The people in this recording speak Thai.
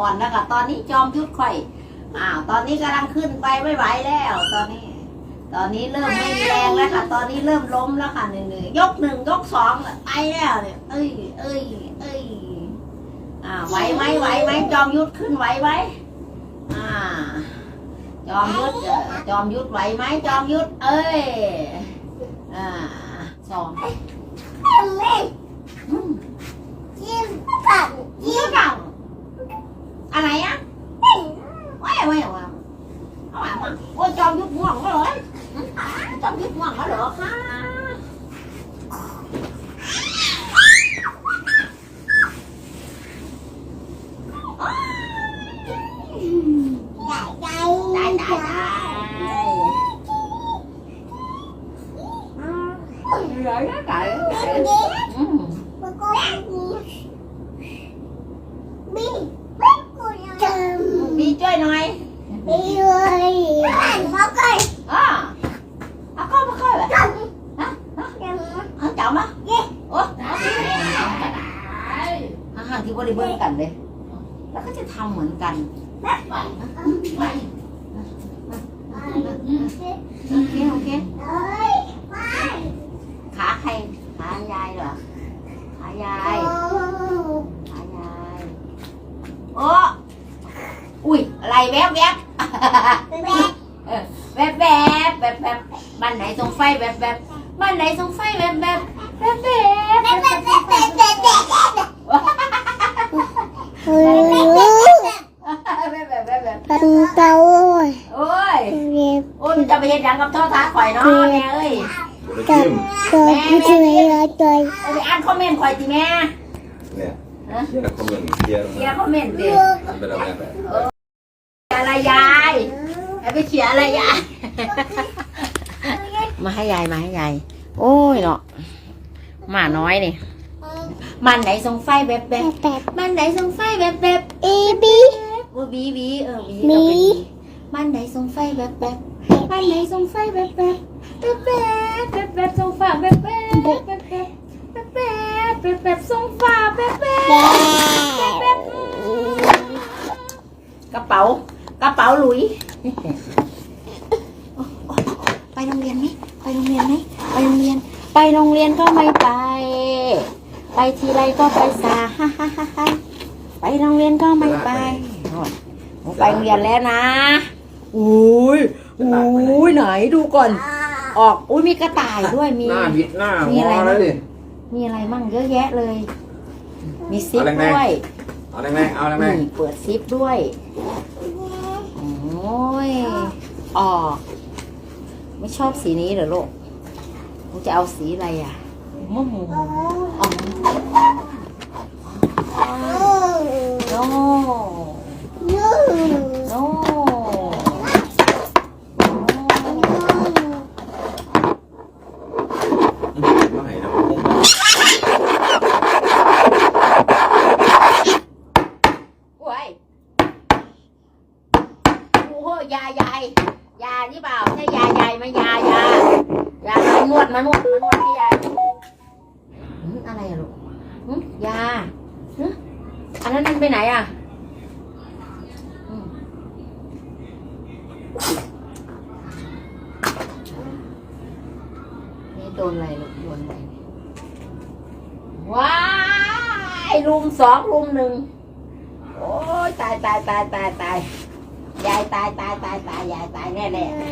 อ่อนแล้วก็ตอนนี้จอมยุทธค่อยอ้าวตอนนี้กำลังขึ้นไปไม่ไหวแล้ว ตอนนี้ ตอนนี้เริ่มไม่มีแรงแล้วค่ะ ตอนนี้เริ่มล้มแล้วค่ะหนึ่งๆยกหนึ่งยกสองไปแล้วเนี่ยเอ้ยเอ้ยเอ้ยอ่าไหวไหมไหวไหมจอมยุทธขึ้นไหวไหมอ่า จอมยุทธเอ่อจอมยุทธไหวไหมจอมยุทธเอ้ยอ่าสองอื biết ngoằng nó được ha Đại, đại, đại. Rồi đó trời ơi. Bi. Bi chơi nồi. Bi ơi. Ăn bóc ơi. เอาจับมาโอ้ห่างๆที่บริเวณกันเลย แล้วก็จะทำเหมือนกันโอเคโอเคขาใครขายายเหรอขายายขายายโอ้อุ้ยอะไรแวบแวบแวบแวบแวบแวบบ้านไหนส่งไฟแวบแวบ บ้านไหนส่งไฟแวบแวบแวบแวบแวบแวบแวบแวบแวบแวบแวบแวบโอ้ยโอ้ยจะไปเห็นยังกับโทษท้าข่อยเนาะแม่เอ้ยบ่ได้ชิมเอาไปอ่านคอมเมนต์ข่อยสิแม่เนี่ยเขียนคอมเมนต์เขียนเขียนคอมเมนต์ดิมันเป็นอะไรแบบอะไรยายไปเขียนอะไรยาย มาให้ยายมาให้ยายโอ้ยเนาะหมาน้อยนี่มันไหนส่งไฟแบบแบบมันไหนส่งไฟแบบแบบเอบีบูบีบีเออบีมีมันไหนส่งไฟแบบแบบมันไหนส่งไฟแบบแบบแบบแบบแบบส่บทงฟ้าแบบแบบแบบแบบแบบแบบแงฟาแบบแบบแบบแบบกระเป๋ากระเป๋าหลุย เรียนไหมไปโรงเรียน ไปโรงเรียนก็ไม่ไป ไปทีไรก็ไปสาฮ่าฮ่าฮ่าฮ่าไปโรงเรียนก็ไม่ไปโน่นหนูไปโรงเรียนแล้วนะอุ้ยอุ้ยไหนดูก่อน ออกอุ้ยมีกระต่ายด้วยมี หน้าบิดหน้ามีอะไรงอแล้วดิมีอะไรมั่งเยอะแยะเลย มีซิปเอาแรงๆด้วยเอาแรงๆเอาแรงนี่เปิดซิปด้วยโอ้ยออก ไม่ชอบสีนี้เหรอลูก หนูจะเอาสีอะไรอะมะม่วงอ๋อโนโนๆไม่ให้เราคงโอ้ยโอ้โหยายาย ยานี่เปล่าใช่ยายายไหมยายายามานวดมานวดมานวดที่ยายอะไรอะลูกหึยาหึอันนั้นมันไปไหนอะนี่โดนอะไรลูกโดนอะไรว้ายลุมสองลุมหนึ่งโอ้ยตายตายตายตายตาย ยายตายตายตายตายยายตายแน่แน่แม่